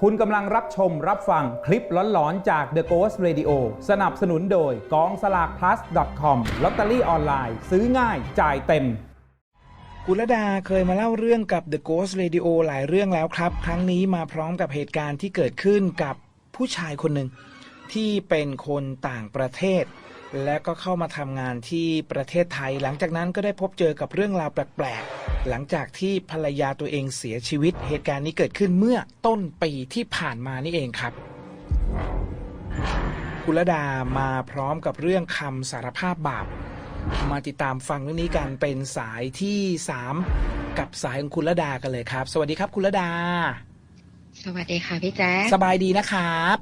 คุณกำลังรับชมรับฟังคลิปหลอนๆ จาก The Ghost Radio สนับสนุนโดยกองสลาก plus com ลอตเตอรี่ออนไลน์ซื้อง่ายจ่ายเต็ม กุลดาเคยมาเล่าเรื่องกับ The Ghost Radio หลายเรื่องแล้วครับ ครั้งนี้มาพร้อมกับเหตุการณ์ที่เกิดขึ้นกับผู้ชายคนหนึ่งที่เป็นคนต่างประเทศ และก็เข้ามาทำงานที่ประเทศไทย หลังจากนั้นก็ได้พบเจอกับเรื่องราวแปลกๆ หลังจากที่ภรรยาตัวเองเสียชีวิต เหตุการณ์นี้เกิดขึ้นเมื่อต้นปีที่ผ่านมานี่เองครับกุลดามาพร้อมกับเรื่องคำสารภาพบาป มาติดตามฟังเรื่องนี้กันเป็นสายที่สามกับสายของคุณระดากันเลยครับ สวัสดีครับคุณระดา สวัสดีค่ะพี่แจ๊คสบายดีนะครับ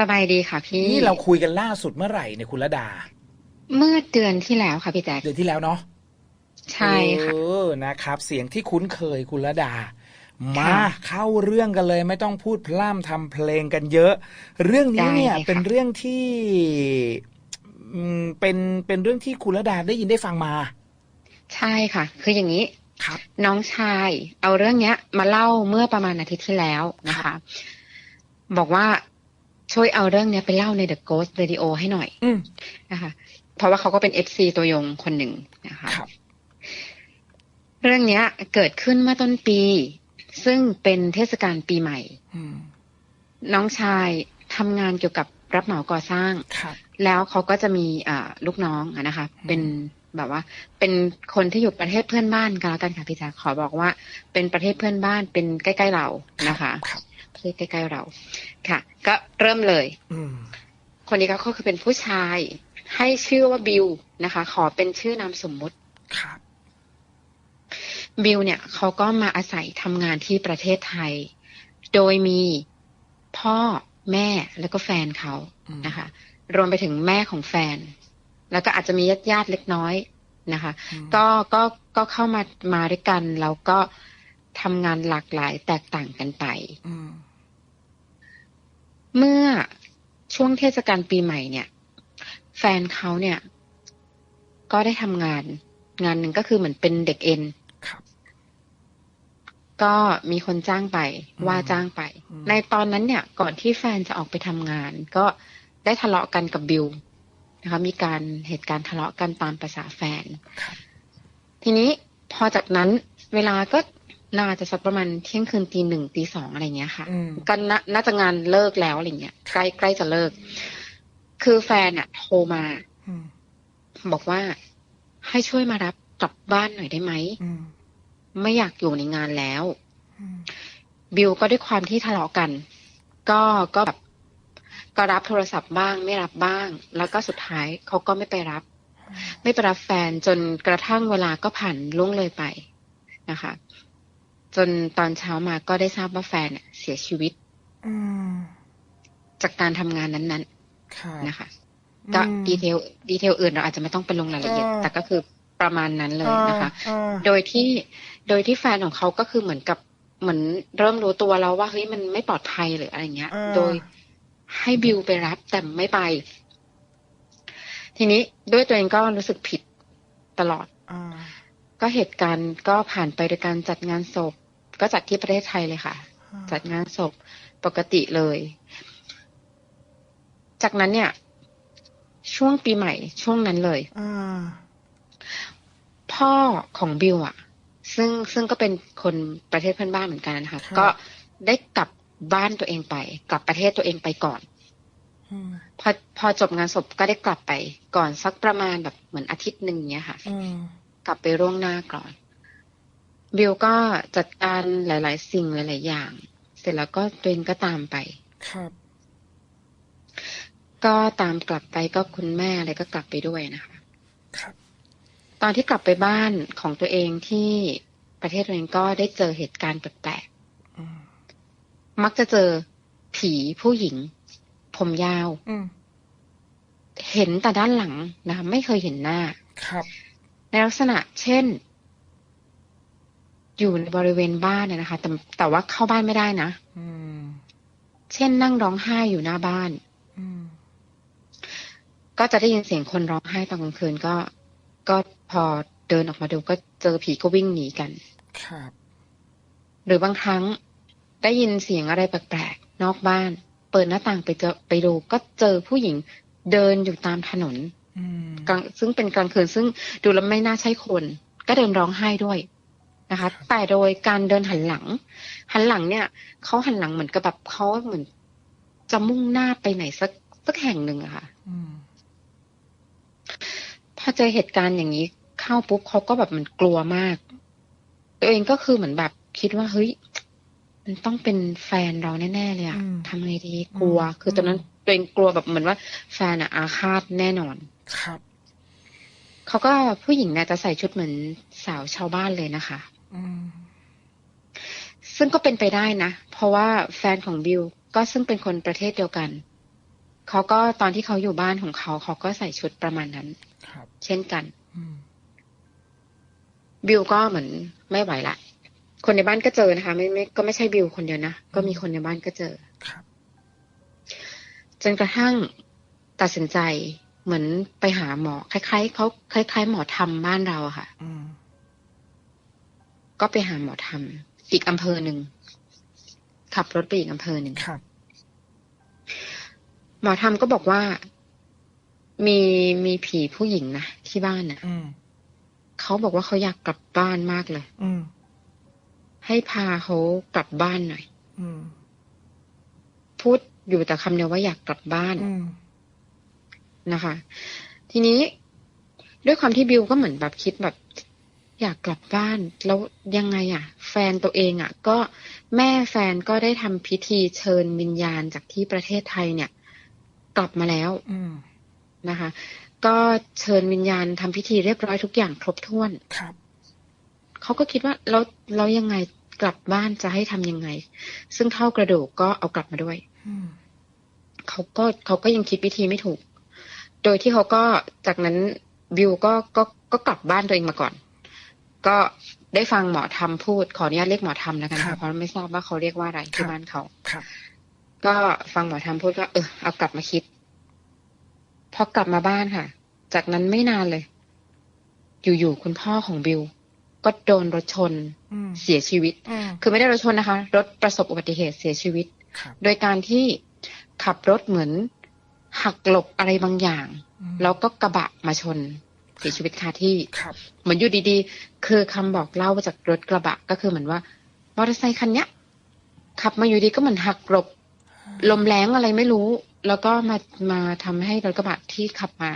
สบายดีค่ะพี่นี่เราคุยกันล่าสุดเมื่อไหร่เนี่ยคุณระดา เมื่อเดือนที่แล้วค่ะพี่แจ๊คเดือนที่แล้วเนาะ ใช่ค่ะเออนะครับ เสียงที่คุ้นเคยคุณระดา มาค่ะเข้าเรื่องกันเลยไม่ต้องพูดพล่ำทำเพลงกันเยอะ เรื่องนี้เนี่ยได้เลยค่ะเป็นเรื่องที่อืมเป็นเป็นเรื่องที่คุณระดาได้ยินได้ฟังมา ใช่ค่ะ คืออย่างนี้ครับน้องชายเอาเรื่องเนี้ย มาเล่าเมื่อประมาณอาทิตย์ที่แล้วนะคะ บอกว่าช่วยเอาเรื่องเนี้ยไปเล่าใน The Ghost Radio ให้หน่อยอืมนะคะ เพราะว่าเขาก็เป็น FC ตัวยงคนหนึ่งนะคะครับ เรื่องเนี้ยเกิดขึ้นเมื่อต้นปี ซึ่งเป็นเทศกาลปีใหม่อืมน้องชายทำงานเกี่ยวกับรับเหมาก่อสร้างครับแล้วเขาก็จะมีอ่าลูกน้องอะนะคะ เป็นแบบว่า เป็นคนที่อยู่ประเทศเพื่อนบ้านกันแล้วกันค่ะพี่แจ๊คขอบอกว่า เป็นประเทศเพื่อนบ้านเป็นใกล้ๆเรานะคะครับประเทศใกล้ๆเรา ค่ะ ก็เริ่มเลยอืมคนนี้ก็คือเป็นผู้ชาย ให้ชื่อว่าบิวนะคะ ขอเป็นชื่อนามสมมุติครับ บิวเนี่ยเขาก็มาอาศัยทำงานที่ประเทศไทย โดยมีพ่อแม่แล้วก็แฟนเขาอืมนะคะ รวมไปถึงแม่ของแฟน แล้วก็อาจจะมีญาติญาติๆเล็กน้อยนะคะอืมก็ก็ก็เข้ามามาด้วยกัน แล้วก็ทำงานหลากหลายแตกต่างกันไปอืมเมื่อช่วงเทศกาลปีใหม่เนี่ย แฟนเขาเนี่ย ก็ได้ทำงาน งานหนึ่งก็คือเหมือนเป็นเด็กเอ็นครับ ก็มีคนจ้างไปอืมว่าจ้างไปอืมในตอนนั้นเนี่ย ก่อนที่แฟนจะออกไปทำงาน ก็ได้ทะเลาะกันกับบิวนะคะมีการเหตุการณ์ทะเลาะกันตามภาษาแฟนครับทีนี้พอจากนั้นเวลาก็น่าจะสักประมาณเที่ยงคืนตีหนึ่งตีสองอะไรเงี้ยค่ะอืมก็น่าน่าจะงานเลิกแล้วอะไรเงี้ยใกล้ใกล้จะเลิก คือแฟนอะโทรมาอืมบอกว่าให้ช่วยมารับกลับบ้านหน่อยได้ไหมอืม ไม่อยากอยู่ในงานแล้วอืมบิวก็ด้วยความที่ทะเลาะกัน ก็ก็แบบก็รับโทรศัพท์บ้าง ไม่รับบ้าง แล้วก็สุดท้ายเขาก็ไม่ไปรับ ไม่ไปรับแฟนจนกระทั่งเวลาก็ผ่านล่วงเลยไปนะคะ จนตอนเช้ามาก็ได้ทราบว่าแฟนเนี่ยเสียชีวิตอืมจากการทำงานนั้นครับๆนะคะก็อืมดีเทลดีเทลอื่นเราอาจจะไม่ต้องไปลงรายละเอียดอ่าแต่ก็คือประมาณนั้นเลยนะคะอ่าโดยที่ โดยที่แฟนของเขาก็คือเหมือนกับเหมือนเริ่มรู้ตัวแล้วว่าเฮ้ยมันไม่ปลอดภัยหรืออะไรเงี้ยอ่าโดยให้บิวไปรับแต่ไม่ไป ทีนี้ด้วยตัวเองก็รู้สึกผิดตลอดอ่าก็เหตุการณ์ก็ผ่านไปโดยการจัดงานศพ ก็จัดที่ประเทศไทยเลยค่ะ จัดงานศพปกติเลย จากนั้นเนี่ย ช่วงปีใหม่ช่วงนั้นเลยอ่าพ่อของบิวอะ ซึ่งซึ่งก็เป็นคนประเทศเพื่อนบ้านเหมือนกันนะคะครับก็ได้กลับบ้านตัวเองไป กลับประเทศตัวเองไปก่อนอืมพอพอจบงานศพก็ได้กลับไปก่อนสักประมาณแบบเหมือนอาทิตย์หนึ่งเนี้ยค่ะอืมกลับไปร่วงหน้าก่อนบิวก็จัดการหลาย ๆ สิ่งหลาย ๆ อย่าง เสร็จแล้วก็ตัวเองก็ตามไปครับ ก็ตามกลับไปก็คุณแม่อะไรก็กลับไปด้วยนะคะ ครับ ตอนที่กลับไปบ้านของตัวเองที่ ประเทศตัวเองก็ได้เจอเหตุการณ์แปลกอืมๆมักจะเจอผีผู้หญิง ผมยาวอืมเห็นแต่ด้านหลังนะคะไม่เคยเห็นหน้า ครับ ในลักษณะเช่น อยู่ในบริเวณบ้านน่ะนะคะ แต่แต่ว่าเข้าบ้านไม่ได้นะอืมเช่นนั่งร้องไห้อยู่หน้าบ้านอืมก็จะได้ยินเสียงคนร้องไห้ตอนกลางคืนก็ ก็พอ เดินออกมาดูก็เจอผีก็วิ่งหนีกัน ครับ หรือบางครั้งได้ยินเสียงอะไรแปลกๆนอกบ้าน เปิดหน้าต่างไปเจอไปดูก็เจอผู้หญิงเดินอยู่ตามถนนอืมกลางซึ่งเป็นกลางคืนซึ่งดูแล้วไม่น่าใช่คน ก็เดินร้องไห้ด้วยนะคะ แต่โดยการเดินหันหลัง หันหลังเนี่ยเขาหันหลังเหมือนกับแบบเขาเหมือน จะมุ่งหน้าไปไหนสักสักแห่งหนึ่งอะค่ะอืมพอเจอเหตุการณ์อย่างนี้ เข้าปุ๊บเขาก็แบบมันกลัวมาก ตัวเองก็คือเหมือนแบบคิดว่าเฮ้ยมันต้องเป็นแฟนเราแน่ๆเลยอะอืมทำไงดีกลัวอืมคือตอนนั้นตัวเองกลัวแบบเหมือนว่าแฟนอะอาฆาตแน่นอน ครับเขาก็ผู้หญิงเนี่ยจะใส่ชุดเหมือนสาวชาวบ้านเลยนะคะอืมซึ่งก็เป็นไปได้นะ เพราะว่าแฟนของบิลก็ซึ่งเป็นคนประเทศเดียวกันเขาก็ตอนที่เขาอยู่บ้านของเขาเขาก็ใส่ชุดประมาณนั้นครับเช่นกันอืม บิลก็เหมือนไม่ไหวละ คนในบ้านก็เจอนะคะ ไม่ไม่ก็ไม่ใช่บิลคนเดียวนะ ก็มีคนในบ้านก็เจอครับจนกระทั่งตัดสินใจเหมือนไปหาหมอ คล้ายๆเขาคล้าย ๆ หมอทำบ้านเราอะค่ะอืมก็ไปหาหมอทำอีกอำเภอหนึ่งขับรถไปอีกอำเภอหนึ่งครับ หมอทำก็บอกว่ามีมีผีผู้หญิงนะที่บ้านน่ะอืม เขาบอกว่าเขาอยากกลับบ้านมากเลย อืม ให้พาเขากลับบ้านหน่อย อืม พูดอยู่แต่คำเดียวว่าอยากกลับบ้านอืมนะคะ ทีนี้ด้วยความที่บิวก็เหมือนแบบคิดแบบ อยากกลับบ้าน แล้วยังไงอะ แฟนตัวเองอะ ก็แม่แฟนก็ได้ทำพิธีเชิญวิญญาณจากที่ประเทศไทยเนี่ย กลับมาแล้วอืมนะคะ ก็เชิญวิญญาณทำพิธีเรียบร้อยทุกอย่างครบถ้วนครับเขาก็คิดว่าแล้วแล้วยังไงกลับบ้านจะให้ทำยังไง ซึ่งเท่ากระดูกก็เอากลับมาด้วยอืมเขาก็เขาก็ยังคิดวิธีไม่ถูก โดยที่เขาก็จากนั้นบิวก็ก็ก็กลับบ้านตัวเองมาก่อน ก็ได้ฟังหมอทำพูด ขออนุญาตเรียกหมอทำแล้วกันครัค่ะบเพราะไม่ทราบว่าเขาเรียกว่าอะไรครัที่บบ้านเขาครับก็ฟังหมอทำพูดก็เออเอากลับมาคิด พอกลับมาบ้านค่ะ จากนั้นไม่นานเลย อยู่ๆคุณพ่อของบิว ก็โดนรถชนอืมเสียชีวิตอืมคือไม่ได้รถชนนะคะ รถประสบอุบัติเหตุเสียชีวิตครับโดยการที่ขับรถเหมือน หักหลบอะไรบางอย่างอืมแล้วก็กระบะมาชนเสียชีวิตคาที่ครับเหมือนอยู่ดีๆ คือคำบอกเล่ามาจากรถกระบะก็คือเหมือนว่ามอเตอร์ไซคันเนี้ยขับมาอยู่ดีก็เหมือนหักหลบ ลมแรงอะไรไม่รู้ แล้วก็มามาทำให้รถกระบะที่ขับมา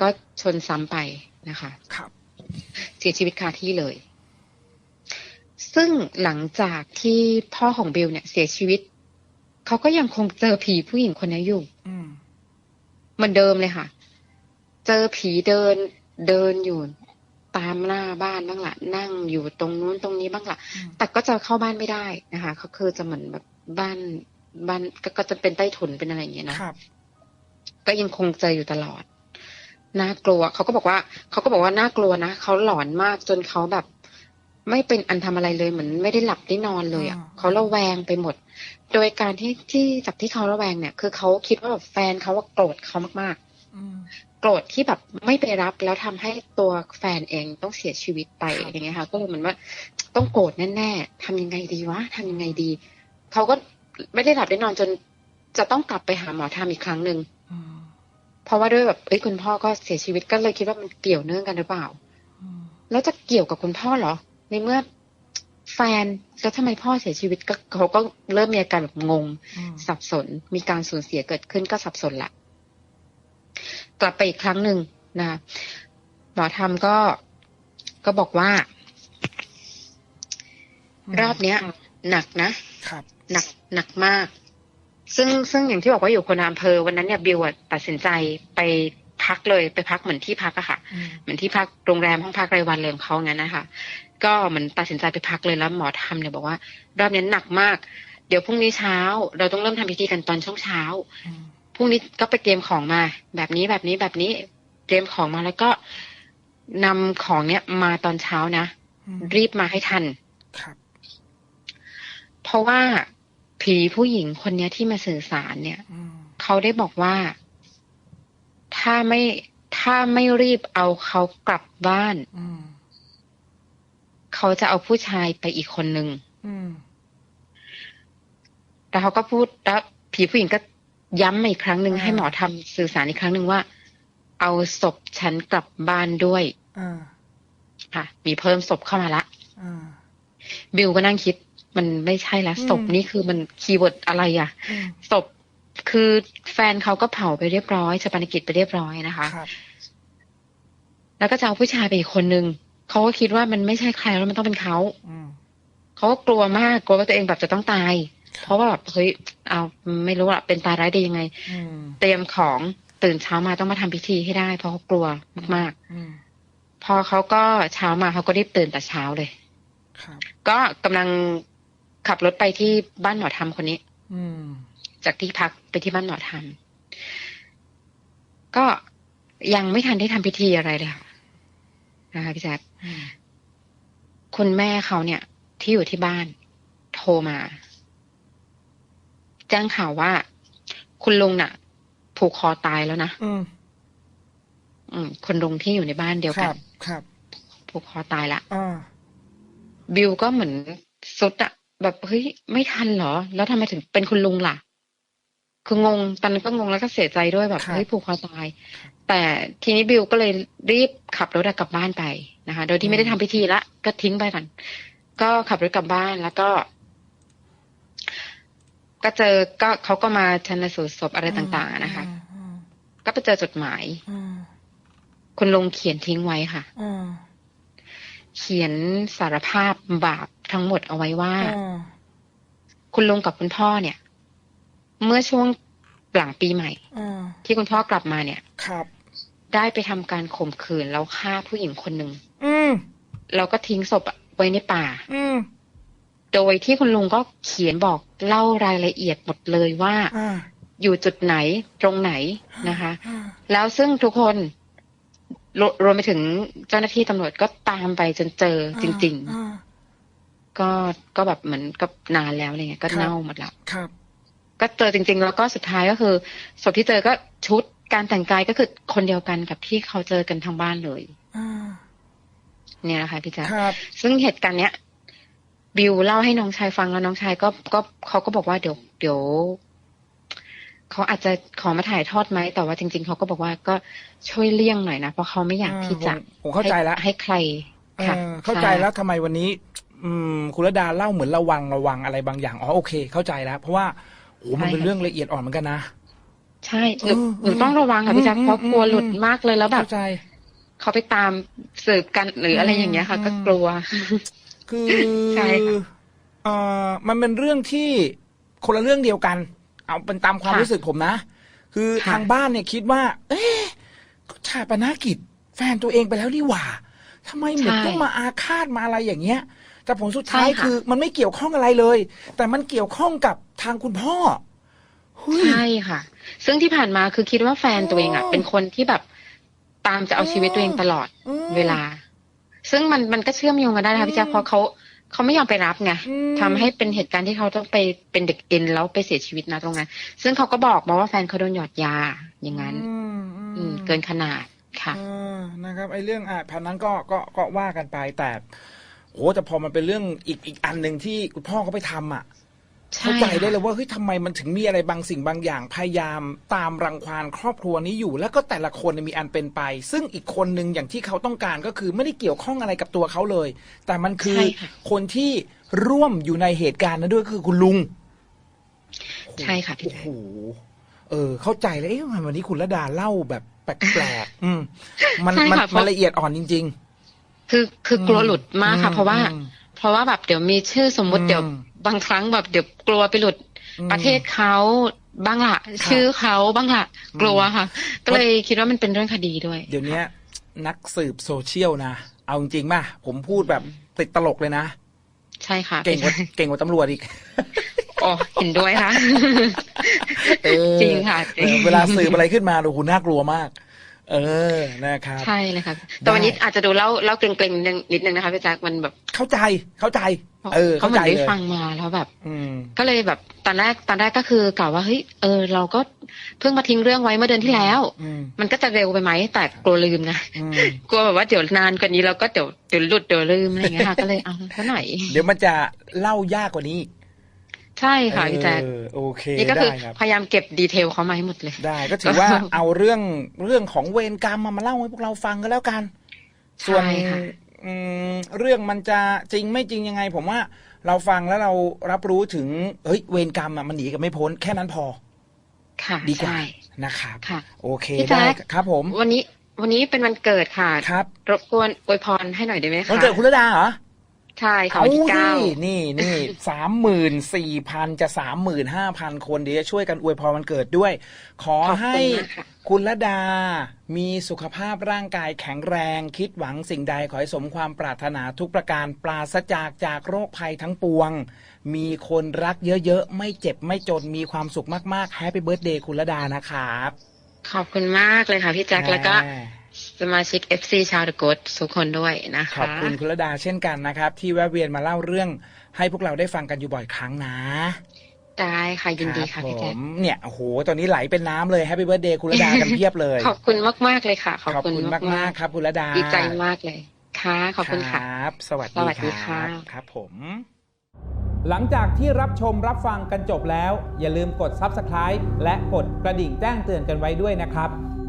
ก็ชนซ้ำไปนะคะครับเสียชีวิตคาที่เลย ซึ่งหลังจากที่พ่อของบิลเนี่ย เสียชีวิต เขาก็ยังคงเจอผีผู้หญิงคนนี้อยู่อืมเหมือนเดิมเลยค่ะ เจอผีเดินเดินอยู่ตามหน้าบ้านบ้างละนั่งอยู่ตรงนู้นตรงนี้บ้างละอืมแต่ก็จะเข้าบ้านไม่ได้นะคะเขาคือจะเหมือนแบบบ้าน บ้านก็ก็จะเป็นใต้ถุนเป็นอะไรอย่างเงี้ยเนาะครับก็ยังคงเจออยู่ตลอดน่ากลัวเขาก็บอกว่าเขาก็บอกว่าน่ากลัวนะเขาหลอนมากจนเขาแบบ ไม่เป็นอันทำอะไรเลยเหมือนไม่ได้หลับได้นอนเลยอะอ่าเขาระแวงไปหมด โดยการที่ที่จากที่เขาระแวงเนี่ย คือเขาคิดว่าแบบแฟนเขาว่าโกรธเขามากอืมๆโกรธที่แบบไม่ไปรับแล้วทำให้ตัวแฟนเองต้องเสียชีวิตไปอย่างเงี้ยค่ะ ก็เลยเหมือนว่าต้องโกรธแน่ๆทำยังไงดีวะทำยังไงดีเขาก็ ไม่ได้หลับได้นอนจนจะต้องกลับไปหาหมอทำอีกครั้งหนึ่งอืมเพราะว่าด้วยแบบเอ้ยคุณพ่อก็เสียชีวิตก็เลยคิดว่ามันเกี่ยวเนื่องกันหรือเปล่าอืมแล้วจะเกี่ยวกับคุณพ่อเหรอ ในเมื่อแฟนแล้วทำไมพ่อเสียชีวิตก็เขาก็เริ่มมีอาการแบบงงอืมสับสน มีการสูญเสียเกิดขึ้นก็สับสนละกลับไปอีกครั้งหนึ่งนะหมอธรรมก็ก็บอกว่า รอบเนี้ย หนักนะครับ หนักหนักมาก ซึ่งซึ่งอย่างที่บอกว่าอยู่คนละอำเภอวันนั้นเนี่ยบิวอะตัดสินใจไปพักเลยไปพักเหมือนที่พักอะค่ะอืมเหมือนที่พักโรงแรมห้องพักรายวันเลยของเขางั้นนะคะก็เหมือนตัดสินใจไปพักเลยแล้วหมอทำเนี่ยบอกว่ารอบนี้หนักมาก เดี๋ยวพรุ่งนี้เช้า เราต้องเริ่มทำพิธีกันตอนช่วงเช้าอืมพรุ่งนี้ก็ไปเตรียมของมา แบบนี้แบบนี้แบบนี้เตรียมของมาแล้วก็นำของเนี้ยมาตอนเช้านะอืมรีบมาให้ทันครับ เพราะว่า ผีผู้หญิงคนเนี้ยที่มาสื่อสารเนี่ยอืมเขาได้บอกว่า ถ้าไม่ถ้าไม่รีบเอาเขากลับบ้านอืมเขาจะเอาผู้ชายไปอีกคนนึงอืมแล้วเขาก็พูดแล้วผีผู้หญิงก็ย้ำมาอีกครั้งหนึ่งอ่าให้หมอทำสื่อสารอีกครั้งหนึ่งว่า เอาศพฉันกลับบ้านด้วยอ่าค่ะ มีเพิ่มศพเข้ามาละอ่าบิวก็นั่งคิด มันไม่ใช่ละอืมศพนี่คือมันคีย์เวิร์ดอะไรอะอืมศพคือแฟนเขาก็เผาไปเรียบร้อยชาปนกิจไปเรียบร้อยนะคะครับแล้วก็จะเอาผู้ชายไปอีกคนนึงเขาก็คิดว่ามันไม่ใช่ใครแล้วมันต้องเป็นเขาอืมเขาก็กลัวมากกลัวว่าตัวเองแบบจะต้องตาย เพราะว่าแบบเฮ้ยเอาไม่รู้อะเป็นตายร้ายดียังไงอืมเตรียมของตื่นเช้ามาต้องมาทำพิธีให้ได้ เพราะเขากลัวมากอืมๆพอเขาก็เช้ามาเขาก็รีบตื่นแต่เช้าเลยครับก็กำลัง ขับรถไปที่บ้านหมอธรรมคนนี้ อืม จากที่พักไปที่บ้านหมอธรรม ก็ยังไม่ทันได้ทำพิธีอะไรเลยค่ะนะคะพี่แจ๊คอืมคุณแม่เขาเนี่ย ที่อยู่ที่บ้าน โทรมา แจ้งข่าวว่า คุณลุงน่ะ ผูกคอตายแล้วนะอืมอืมคุณลุงที่อยู่ในบ้านเดียวคกัรันบครับ ผูกคอตายละอ่าบิวก็เหมือนสุดอะ แบบเฮ้ยไม่ทันเหรอ แล้วทำไมถึงเป็นคุณลุงล่ะ คืองงตอนนั้นก็งงแล้วก็เสียใจด้วยแบบครับเฮ้ยผูกคอตาย แต่ทีนี้บิวก็เลยรีบขับรถกลับบ้านไปนะคะ โดยที่ไม่ได้ทำพิธีละก็ทิ้งไปก่อนก็ขับรถกลับบ้านแล้วก็ ก็เจอก็เขาก็มาชันสูตรศพอะไรต่างๆอะนะคะอืมก็ไปเจอจดหมายอืมคุณลุงเขียนทิ้งไว้ค่ะอืมเขียนสารภาพบาป ทั้งหมดเอาไว้ว่าอืมคุณลุงกับคุณพ่อเนี่ย เมื่อช่วงหลังปีใหม่อืมที่คุณพ่อกลับมาเนี่ยครับ ได้ไปทำการข่มขืนแล้วฆ่าผู้หญิงคนหนึ่งอืมแล้วก็ทิ้งศพอะไว้ในป่าอืมโดยที่คุณลุงก็เขียนบอกเล่ารายละเอียดหมดเลยว่าอ่าอยู่จุดไหนตรงไหนนะคะอ่าแล้วซึ่งทุกคนรวรวมไปถึงเจ้าหน้าที่ตำรวจก็ตามไปจนเจอจริงอ่าๆ ก็ก็แบบเหมือนกับนานแล้วอะไรเงี้ยก็ครับเน่าหมดแล้วครับ ก็เจอจริง ๆ แล้วก็สุดท้ายก็คือศพที่เจอก็ชุดการแต่งกายก็คือคนเดียวกันกับที่เขาเจอกันทางบ้านเลยอ่าเนี่ยนะคะพี่แจ๊คครับซึ่งเหตุการณ์เนี้ยบิวเล่าให้น้องชายฟังแล้วน้องชายก็ก็เขาก็บอกว่าเดี๋ยวเดี๋ยวเขาอาจจะขอมาถ่ายทอดไหมแต่ว่าจริง ๆเขาก็บอกว่าก็ช่วยเลี่ยงหน่อยนะเพราะเขาไม่อยากที่จะผมผมเข้าใจแล้วให้ใครเอค่ะอเข้าใจแล้วทำไมวันนี้ อืมคุณระดาเล่าเหมือนระวังระวังอะไรบางอย่างอ๋อโอเค เข้าใจแล้ว เพราะว่าโอ้มันเป็นเรื่องละเอียดอ่อนเหมือนกันนะใช่หนูเออหนูต้องระวังค่ะพี่แจ๊คอืมเพราะกลัวอืมหลุดมากเลยแล้วแบบเข้าใจเขาไปตามสืบกันหรืออะไรอย่างเงี้ยค่ะอืมก็กลัว คือใช่ค่ะเอ่อมันเป็นเรื่องที่คนละเรื่องเดียวกัน เอาเป็นตามความค่ะรู้สึกผมนะ คือค่ะทางบ้านเนี่ยคิดว่า เอ๊ะก็ชาปนากิจ แฟนตัวเองไปแล้วนี่หว่าทำไมเหมือนต้องมาอาฆาตมาอะไรอย่างเงี้ย แต่ผลสุดท้ายคือมันไม่เกี่ยวข้องอะไรเลย แต่มันเกี่ยวข้องกับทางคุณพ่อเฮ้ยใช่ค่ะ ซึ่งที่ผ่านมาคือคิดว่าแฟนตัวเองอะอ๋อเป็นคนที่แบบตามจะเอาชีวิตตัวเองตลอดอืมเวลา ซึ่งมันมันก็เชื่อมโยงกันได้นะคะพี่แจ๊คเพราะเขาเขาไม่ยอมไปรับไงอืมทำให้เป็นเหตุการณ์ที่เขาต้องไปเป็นเด็กเอ็นแล้วไปเสียชีวิตนะตรงนั้น ซึ่งเขาก็บอกมาว่าแฟนเขาโดนหยอดยาอย่างนั้น อืมอืมอืมเกินขนาดค่ะเออนะครับไอ้เรื่องอะพันนั้นก็ก็ก็ว่ากันไปแต่ โอ้แต่พอมันเป็นเรื่องอีกอีกอันหนึ่งที่คุณพ่อเขาไปทำอะใช่เข้าใจได้ค่ะเลยว่าเฮ้ยทำไมมันถึงมีอะไรบางสิ่งบางอย่างพยายามตามรังควานครอบครัวนี้อยู่ แล้วก็แต่ละคนเนี่ยมีอันเป็นไป ซึ่งอีกคนหนึ่งอย่างที่เขาต้องการก็คือไม่ได้เกี่ยวข้องอะไรกับตัวเขาเลย แต่มันคือใช่ค่ะคนที่ร่วมอยู่ในเหตุการณ์นั้นด้วยคือคุณลุง ใช่ค่ะพี่โอ้แจ๊โหคเออ เข้าใจเลยเอ๊ะทำไมวันนี้คุณระดาเล่าแบบแปลกๆอืมมันใช่มันค่ะเพมันราะละเอียดอ่อนจริง คือคือกลัวหลุดมากค่ะอืมเพราะว่าอืมเพราะว่าแบบเดี๋ยวมีชื่อสมมุติอืมเดี๋ยวบางครั้งแบบเดี๋ยวกลัวไปหลุดอืมประเทศเขาบ้างละชื่อเขาบ้างละกลัวค่ะ ก็เลยคิดว่ามันเป็นเรื่องคดีด้วยๆเดี๋ยวนี้นักสืบโซเชียลนะเอาจริงๆป่ะผมพูดแบบติดตลกเลยนะ ใช่ค่ะ เก่งกว่าเก่งกว่าตำรวจอีกอ๋อเห็นด้วยค่ะเออจริงค่ะจริงเออเวลาสืบอะไรขึ้นมาโอ้โหน่ากลัวมาก เออนะครับใช่เลยค่ะแต่วันนี้อาจจะดูเล่าเล่าเกรงๆนิดนึงนิดนึงนะคะพี่แจ๊คมันแบบเข้าใจเข้าใจ เออเขาเข้าเหมืใจอนได้เลยฟังมาแล้วแบบอืมก็เลยแบบตอนแรกตอนแรกก็คือกล่าวว่าเฮ้ยเออ เราก็เพิ่งมาทิ้งเรื่องไว้เมื่อเดือนที่แล้วอืมมันก็จะเร็วไปไหมแต่กลัวลืมนะอืมกลัวแบบว่าเดี๋ยวนานกว่านี้เราก็เดี๋ยวเดี๋ยวหลุดเดี๋ยวลืมอะไรอย่างเงี้ยค่ะก็เลยเอาซะหน่อยเดี๋ยวมันจะเล่ายากกว่านี้อีก ใช่ค่ะพี่แจ๊คเออโอเคนี่ก็คือได้ครับพยายามเก็บดีเทลเขามาให้หมดเลย ได้ก็ถือว่าเอาเรื่องเรื่องของเวรกรรมมามาเล่าให้พวกเราฟังก็แล้วกัน ส่วนใช่ค่ะอืมเรื่องมันจะจริงไม่จริงยังไง ผมว่าเราฟังแล้วเรารับรู้ถึงเฮ้ยเวรกรรมอะมันหนีกันไม่พ้นแค่นั้นพอ ค่ะ ดีกว่าใช่นะครับค่ะโอเคพี่แจ๊ได้คครับ ผม วันนี้วันนี้เป็นวันเกิดค่ะครับรบกวนอวยพรให้หน่อยได้ไหมคะวันเกิดคุณระดาเหรอ ใช่ค่ะวันที่เก้านี่นี่สามหมื่นสี่พันจะสามหมื่นห้าพันคนเดี๋ยวจะช่วยกันอวยพรวันเกิดด้วย ขอขอบคุณให้มากค่ะคุณระดา มีสุขภาพร่างกายแข็งแรง คิดหวังสิ่งใดขอให้สมความปรารถนาทุกประการปราศจากจากโรคภัยทั้งปวง มีคนรักเยอะๆ ไม่เจ็บไม่จนมีความสุขมากๆแฮปปี้เบิร์ดเดย์คุณระดานะครับ ขอบคุณมากเลยค่ะพี่แจ็คแล้วก็อ่า สมาชิก FC ชาวเดอะโกดทุกคนด้วยนะคะขอบคุณคุณระดาเช่นกันนะครับ ที่แวะเวียนมาเล่าเรื่องให้พวกเราได้ฟังกันอยู่บ่อยครั้งนะได้ค่ะยินดีค่ะรับพี่แจ็คผมเนี่ยโอ้โหตอนนี้ไหลเป็นน้ำเลยแฮปปี้เบิร์ดเดย์คุณระดากันเพียบเลย ขอบคุณมากๆเลยค่ะ ขอบคุณมากมามากกๆครับคุณระดาๆดีใจมากเลยค่ะขอบคุณค่ะรับสวัสสวัสดีดีค่ะครับครับผม หลังจากที่รับชมรับฟังกันจบแล้ว อย่าลืมกด Subscribe และกดกระดิ่งแจ้งเตือนกันไว้ด้วยนะครับ